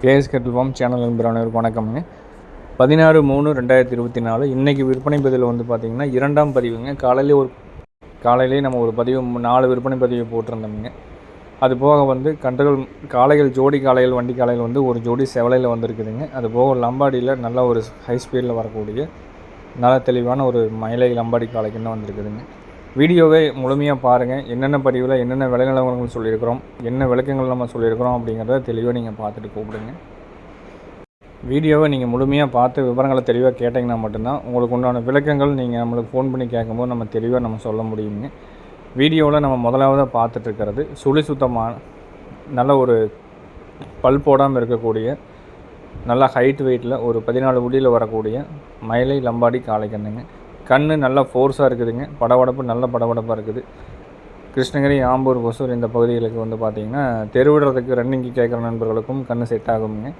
KS கட்டில் channel நண்பரானவருக்கு வணக்கம்ங்க. பதினாறு மூணு ரெண்டாயிரத்தி இருபத்தி நாலு. இன்றைக்கி விற்பனை பதிவில் வந்து பார்த்திங்கன்னா இரண்டாம் பதிவுங்க. காலையிலே ஒரு காலையிலே நம்ம ஒரு பதிவு நாலு விற்பனை பதிவு போட்டிருந்தோம்ங்க. அது போக வந்து கன்றுகள் காளைகள் ஜோடி காளைகள் வண்டி காளைகள் வந்து ஒரு ஜோடி செவலையில் வந்திருக்குதுங்க. அது போக லம்பாடியில் நல்ல ஒரு ஹை ஸ்பீடில் வரக்கூடிய நல்ல தெளிவான ஒரு மயிலை லம்பாடி காளைக்குன்னு வந்திருக்குதுங்க. வீடியோவை முழுமையாக பாருங்கள் என்னென்ன பதிவில் என்னென்ன விலை நிலவரங்கள் சொல்லியிருக்கிறோம். என்ன விளக்கங்கள் நம்ம சொல்லியிருக்கிறோம் அப்படிங்கிறத தெளிவாக நீங்கள் பார்த்துட்டு கூப்பிடுங்க. வீடியோவை நீங்கள் முழுமையாக பார்த்து விவரங்களை தெளிவாக கேட்டிங்கன்னா மட்டும்தான் உங்களுக்கு உண்டான விளக்கங்கள் நீங்கள் நம்மளுக்கு ஃபோன் பண்ணி கேட்கும்போது நம்ம தெளிவாக நம்ம சொல்ல முடியுங்க வீடியோவில் நம்ம முதலாவதாக பார்த்துட்ருக்கிறது சுழி சுத்தமான நல்ல ஒரு பல் போடாமல் இருக்கக்கூடிய நல்ல ஹைட் வெயிட்டில் ஒரு பதினாலு முடியில் வரக்கூடிய மயிலை லம்பாடி காளைக்கண்ணுங்க. கண் நல்லா ஃபோர்ஸாக இருக்குதுங்க. படபடப்பு நல்ல படபடப்பாக இருக்குது. கிருஷ்ணகிரி ஆம்பூர் ஒசூர் இந்த பகுதிகளுக்கு வந்து பார்த்திங்கன்னா தெருவிடுறதுக்கு ரன்னிங்க்கு கேட்குற நண்பர்களுக்கும் கண் செட் ஆகுங்க.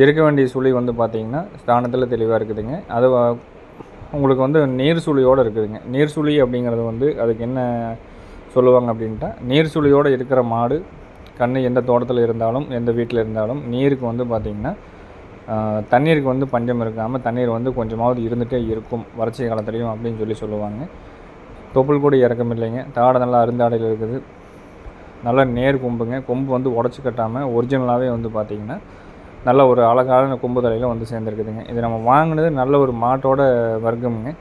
இருக்க வேண்டிய சுழி வந்து பார்த்திங்கன்னா ஸ்தானத்தில் தெளிவாக இருக்குதுங்க. அது உங்களுக்கு வந்து நீர் சுழியோடு இருக்குதுங்க. நீர் சுழி அப்படிங்கிறது வந்து அதுக்கு என்ன சொல்லுவாங்க அப்படின்ட்டா நீர் சுழியோடு இருக்கிற மாடு கண் எந்த தோட்டத்தில் இருந்தாலும் எந்த வீட்டில் இருந்தாலும் நீருக்கு வந்து பார்த்திங்கன்னா தண்ணீருக்கு வந்து பஞ்சம் இருக்காமல் தண்ணீர் வந்து கொஞ்சமாவது இருந்துகிட்டே இருக்கும். வறட்சி காலத்துலேயும் அப்படின்னு சொல்லி சொல்லுவாங்க. தொப்புள் கூட இறக்கம் இல்லைங்க. தாடை நல்லா அருந்தாடையில் இருக்குது. நல்லா நேர் கொம்புங்க. கொம்பு வந்து உடச்சி கட்டாமல் ஒரிஜினலாகவே வந்து பார்த்திங்கன்னா நல்ல ஒரு அழகான கொம்பு தலையில் வந்து சேர்ந்துருக்குதுங்க. இது நம்ம வாங்கினது நல்ல ஒரு மாட்டோட வர்க்கமுங்க.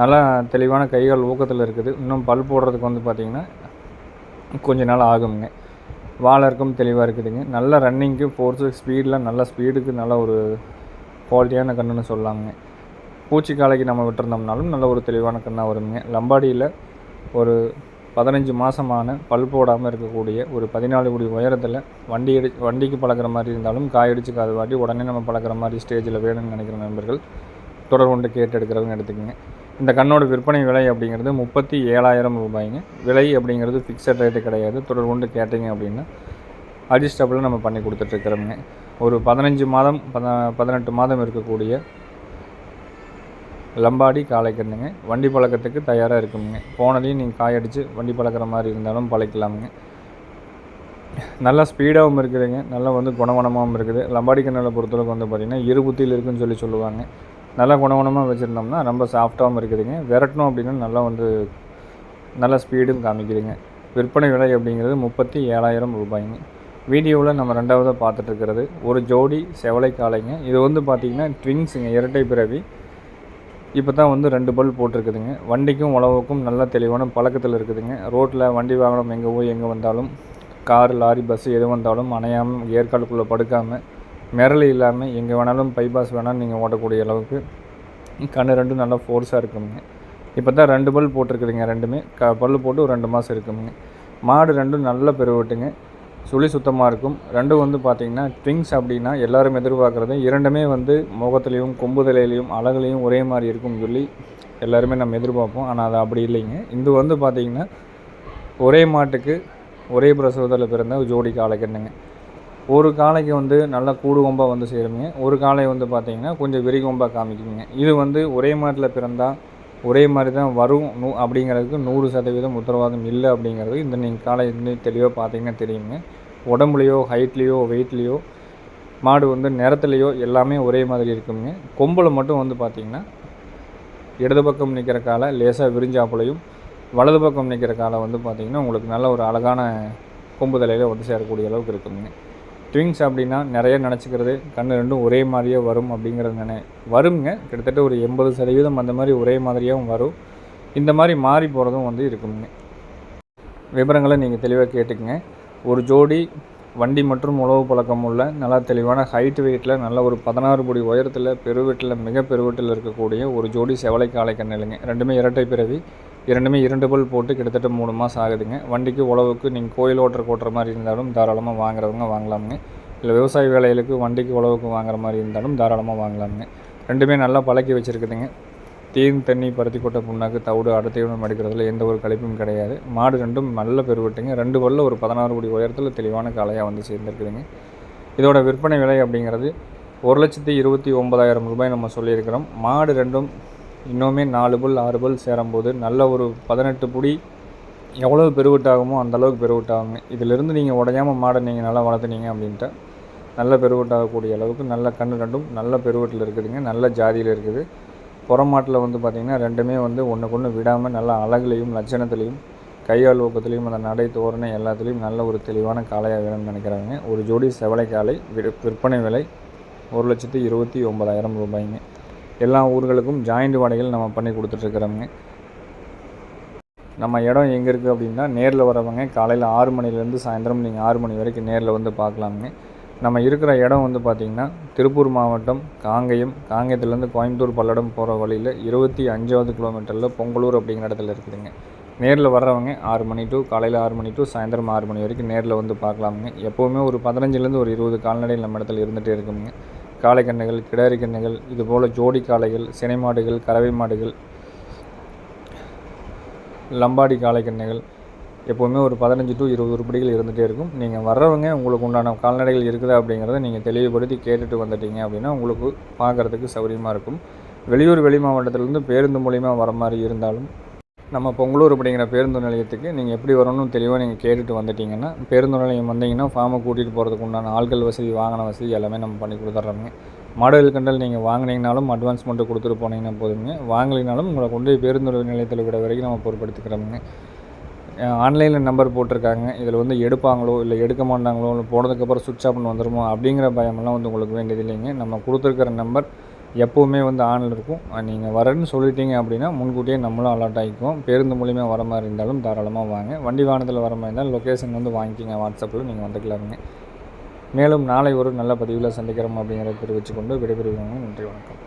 நல்லா தெளிவான கைகள் ஊக்கத்தில் இருக்குது. இன்னும் பல் போடுறதுக்கு வந்து பார்த்திங்கன்னா கொஞ்ச நாள் ஆகுங்க. வாழை தெளிவாக இருக்குதுங்க. நல்ல ரன்னிங்க்கு ஃபோர்ஸு ஸ்பீடில் நல்ல ஸ்பீடுக்கு நல்ல ஒரு குவாலிட்டியான கண்ணுன்னு சொல்லலாமுங்க பூச்சி காலைக்கு நம்ம விட்டுருந்தோம்னாலும் நல்ல ஒரு தெளிவான கண்ணாக வருங்க. லம்பாடியில் ஒரு பதினஞ்சு மாதமான பல் போடாமல் இருக்கக்கூடிய ஒரு பதினாலு குடி உயரத்தில் வண்டி எடு வண்டிக்கு பழக்கிற மாதிரி இருந்தாலும் காயடிச்சு காது வாட்டி உடனே நம்ம பழக்கிற மாதிரி ஸ்டேஜில் வேணும்னு நினைக்கிற நண்பர்கள் தொடர் கொண்டு கேட்டு எடுக்கிறவங்க எடுத்துக்கோங்க. இந்த கண்ணோட விற்பனை விலை அப்படிங்கிறது முப்பத்தி ஏழாயிரம் ரூபாய்ங்க. விலை அப்படிங்கிறது ஃபிக்ஸட் ரேட்டு கிடையாது. தொடர் கொண்டு கேட்டிங்க அப்படின்னா அட்ஜஸ்டபிளாக நம்ம பண்ணி கொடுத்துட்ருக்குறோங்க ஒரு பதினஞ்சு மாதம் பத பதினெட்டு மாதம் இருக்கக்கூடிய லம்பாடி காளைக்கண்ணுங்க வண்டி பழக்கத்துக்கு தயாராக இருக்குங்க போனதையும் நீங்கள் காயடிச்சு வண்டி பழக்கிற மாதிரி இருந்தாலும் பழக்கலாமுங்க. நல்லா ஸ்பீடாகவும் இருக்குதுங்க. நல்லா வந்து குணவனமாகவும் இருக்குது. லம்பாடி கண்ணில் பொறுத்தளவுக்கு வந்து பார்த்திங்கன்னா இருபுத்தியில் இருக்குன்னு சொல்லி சொல்லுவாங்க. நல்லா குணவனமாக வச்சுருந்தோம்னா ரொம்ப சாஃப்டாகவும் இருக்குதுங்க. விரட்டணும் அப்படின்னா நல்லா வந்து நல்ல ஸ்பீடும் காமிக்குதுங்க. விற்பனை விலை அப்படிங்கிறது முப்பத்தி ஏழாயிரம் ரூபாய்ங்க. வீடியோவில் நம்ம ரெண்டாவதாக பார்த்துட்ருக்கிறது ஒரு ஜோடி செவலை காளைங்க. இது வந்து பார்த்திங்கன்னா ட்விங்ஸுங்க இரட்டை பிறவி. இப்போ தான் வந்து ரெண்டு பல் போட்டிருக்குதுங்க. வண்டிக்கும் உழவுக்கும் நல்ல தெளிவான பழக்கத்தில் இருக்குதுங்க. ரோட்டில் வண்டி வாகனம் எங்கே போய் எங்கே வந்தாலும் கார் லாரி பஸ்ஸு எது வந்தாலும் அணையாமல் ஏற்காடுக்குள்ளே படுக்காமல் மிரளி இல்லாமல் எங்கே வேணாலும் பைபாஸ் வேணாலும் நீங்கள் ஓட்டக்கூடிய அளவுக்கு. கண் ரெண்டும் நல்லா ஃபோர்ஸாக இருக்குங்க இப்போ தான் ரெண்டு பல் போட்டிருக்குதுங்க ரெண்டுமே. க பல் போட்டு ஒரு ரெண்டு மாதம் இருக்குங்க மாடு ரெண்டும் நல்ல பெருவிட்டுங்க. சுழி சுத்தமாக இருக்கும். ரெண்டும் வந்து பார்த்திங்கன்னா ட்விங்ஸ் அப்படின்னா எல்லாரும் எதிர்பார்க்குறது இரண்டுமே வந்து முகத்துலேயும் கொம்புதலையிலையும் அழகுலையும் ஒரே மாதிரி இருக்கும்னு சொல்லி எல்லாருமே நம்ம எதிர்பார்ப்போம். ஆனால் அது அப்படி இல்லைங்க. இது வந்து பார்த்திங்கன்னா ஒரே மாட்டுக்கு ஒரே பிரசவத்தில் பிறந்த ஒரு ஜோடி காளைக்கண்ணுங்க ஒரு காளைக்கு வந்து நல்லா கூடு கொம்பாக வந்து சேருங்க ஒரு காளை வந்து பார்த்திங்கன்னா கொஞ்சம் விரி கொம்பாக காமிக்குங்க இது வந்து ஒரே மாட்டில் பிறந்தால் ஒரே மாதிரி தான் வரும். நூ அப்படிங்கிறதுக்கு நூறு சதவீதம் உத்தரவாதம் இல்லை அப்படிங்கிறது இந்த நீங்கள் காலை தெளிவாக பார்த்தீங்கன்னா தெரியுங்க. உடம்புலையோ ஹைட்லேயோ வெயிட்லேயோ மாடு வந்து நிறத்துலையோ எல்லாமே ஒரே மாதிரி இருக்குங்க. கொம்பில் மட்டும் வந்து பார்த்திங்கன்னா இடது பக்கம் நிற்கிற காலை லேசாக விரிஞ்சாப்புலையும் வலது பக்கம் நிற்கிற காலை வந்து பார்த்திங்கன்னா உங்களுக்கு நல்ல ஒரு அழகான கொம்பு தலையில் வந்து சேரக்கூடிய அளவுக்கு இருக்குங்க. ட்விங்ஸ் அப்படின்னா நிறைய நினச்சிக்கிறது கண் ரெண்டும் ஒரே மாதிரியே வரும் அப்படிங்கிறது நினை வருங்க. கிட்டத்தட்ட ஒரு எண்பது சதவீதம் அந்த மாதிரி ஒரே மாதிரியாகவும் வரும். இந்த மாதிரி மாறி போகிறதும் வந்து இருக்குங்க. விவரங்களை நீங்கள் தெளிவாக கேட்டுக்குங்க. ஒரு ஜோடி வண்டி மற்றும் உழவு பழக்கம் உள்ள நல்லா தெளிவான ஹைட் வெயிட்டில் நல்ல ஒரு பதினாறு பொடி உயரத்தில் பெருவெட்டில் மிக பெருவெட்டில் இருக்கக்கூடிய ஒரு ஜோடி செவலை காளை கண்ணிலுங்க. ரெண்டுமே இரட்டை பிறவி. இரண்டுமே இரண்டு பல் போட்டு கிட்டத்தட்ட மூணு மாதம் ஆகுதுங்க. வண்டிக்கு உழவுக்கு நீங்கள் கோயில் ஓட்டுற ஓட்டுற மாதிரி இருந்தாலும் தாராளமாக வாங்குறவங்க வாங்கலாமுங்க. இல்லை விவசாய வேலைகளுக்கு வண்டிக்கு உழவுக்கு வாங்குற மாதிரி இருந்தாலும் தாராளமாக வாங்கலாமுங்க. ரெண்டுமே நல்லா பழக்கி வச்சுருக்குதுங்க. தீன் தண்ணி பருத்தி கொட்டை புண்ணாக்கு தவிடு அடுத்தையுடன் அடிக்கிறதுல எந்த ஒரு கழிப்பும் கிடையாது. மாடு ரெண்டும் நல்ல பெருவெட்டுங்க. ரெண்டு பல்ல ஒரு பதினாறு கோடி உயரத்தில் தெளிவான காலையாக வந்து சேர்ந்துருக்குதுங்க. இதோட விற்பனை விலை அப்படிங்கிறது ஒரு லட்சத்தி இருபத்தி ஒன்பதாயிரம் ரூபாய் நம்ம சொல்லியிருக்கிறோம். மாடு ரெண்டும் இன்னுமே நாலு புல் ஆறு புல் சேரும்போது நல்ல ஒரு பதினெட்டு புடி எவ்வளோ பெருவிட்டாகுமோ அந்த அளவுக்கு பெருவிட்டாகுங்க. இதிலிருந்து நீங்கள் உடையாமல் மாடை நீங்கள் நல்லா வளர்த்துனீங்க அப்படின்ட்டு நல்ல பெருவிட்டாகக்கூடிய அளவுக்கு நல்ல கன்று ரெண்டும் நல்ல பெருவட்டில் இருக்குதுங்க நல்ல ஜாதியில் இருக்குது. புறமாட்டில் வந்து பார்த்திங்கன்னா ரெண்டுமே வந்து ஒன்றுக்கு ஒன்று விடாமல் நல்ல அழகுலையும் லட்சணத்துலேயும் கையால் ஊக்கத்துலேயும் அந்த நடை தோரணை எல்லாத்துலேயும் நல்ல ஒரு தெளிவான காளையாக வேணும்னு நினைக்கிறாங்க. ஒரு ஜோடி செவலை காளை விற்பனை விலை ஒரு லட்சத்து இருபத்தி ஒன்பதாயிரம் ரூபாய்ங்க. எல்லா ஊர்களுக்கும் ஜாயிண்ட் வாடகைகள் நம்ம பண்ணி கொடுத்துட்ருக்குறோங்க நம்ம இடம் எங்கே இருக்குது அப்படின்னா நேரில் வரவங்க காலையில் ஆறு மணிலேருந்து சாயந்தரம் நீங்கள் ஆறு மணி வரைக்கும் நேரில் வந்து பார்க்கலாமுங்க. நம்ம இருக்கிற இடம் வந்து பார்த்திங்கன்னா திருப்பூர் மாவட்டம் காங்கயம் காங்கயத்துலேருந்து கோயம்புத்தூர் பல்லடம் போகிற வழியில் இருபத்தி அஞ்சாவது கிலோமீட்டரில் பொங்கலூர் அப்படிங்கிற இடத்துல இருக்குதுங்க. நேரில் வர்றவங்க ஆறு மணி டு காலையில் ஆறு மணி டு சாயந்தரம் ஆறு மணி வரைக்கும் நேரில் வந்து பார்க்கலாமுங்க. எப்போவுமே ஒரு பதினஞ்சுலேருந்து ஒரு இருபது கால்நடைகள் நம்ம இடத்துல இருந்துகிட்டே இருக்குங்க. காளை கன்றுகள் கிடாரி கன்றுகள் இதுபோல் ஜோடி காளைகள் சினை மாடுகள் கறவை மாடுகள் லம்பாடி காளை கன்றுகள் எப்போவுமே ஒரு பதினஞ்சு டு இருபது உருப்படிகள் இருந்துகிட்டே இருக்கும். நீங்கள் வர்றவங்க உங்களுக்கு உண்டான கால்நடைகள் இருக்குதா அப்படிங்கிறத நீங்கள் தெளிவுபடுத்தி கேட்டுட்டு வந்துட்டீங்க அப்படின்னா உங்களுக்கு பார்க்குறதுக்கு சௌகரியமாக இருக்கும். வெளியூர் வெளி மாவட்டத்திலேருந்து பேருந்து மூலிமா வர மாதிரி இருந்தாலும் நம்ம பொங்கலூர் அப்படிங்கிற பேருந்து நிலையத்துக்கு நீங்கள் எப்படி வரணும்னு தெளிவாக நீங்கள் கேட்டுட்டு வந்துட்டீங்கன்னா பேருந்து நிலையம் வந்தீங்கன்னா ஃபார்மை கூட்டிகிட்டு போகிறதுக்கு உண்டான ஆட்கள் வசதி வாகன வசதி எல்லாமே நம்ம பண்ணி கொடுத்துட்றோங்க மாடுகள் கண்டல் நீங்கள் வாங்கினீங்கனாலும் அட்வான்ஸ் மட்டும் கொடுத்துட்டு போனீங்கன்னா போதுங்க. வாங்கலைனாலும் உங்களை கொண்டு போய் பேருந்து நிலையத்தில் விட வரைக்கும் நம்ம பொறுப்படுத்திக்கிறோமுங்க. ஆன்லைனில் நம்பர் போட்டிருக்காங்க. இதில் வந்து எடுப்பாங்களோ இல்லை எடுக்க மாட்டாங்களோ இல்லை போனதுக்கப்புறம் சுவிட்ச் ஆஃப்னு வந்துடுமோ அப்படிங்கிற பயமெல்லாம் வந்து உங்களுக்கு வேண்டியது இல்லைங்க நம்ம கொடுத்துருக்கிற நம்பர் எப்போவுமே வந்து ஆனில் இருக்கும். நீங்கள் வரேன்னு சொல்லிட்டீங்க அப்படின்னா முன்கூட்டியே நம்மளும் அலர்ட் ஆகிக்குவோம் பேருந்து மூலிமா வர மாதிரி இருந்தாலும் தாராளமாக வாங்க. வண்டி வாகனத்தில் வர மாதிரி இருந்தால் லொக்கேஷன் வந்து வாங்கிக்கிங்க. வாட்ஸ்அப்பில் நீங்கள் வந்துக்கலாமுங்க மேலும் நாளை ஒரு நல்ல பதிவில் சந்திக்கிறோம் அப்படிங்கிறத தெரிவித்துக்கொண்டு விடைபெறுவாங்க நன்றி வணக்கம்.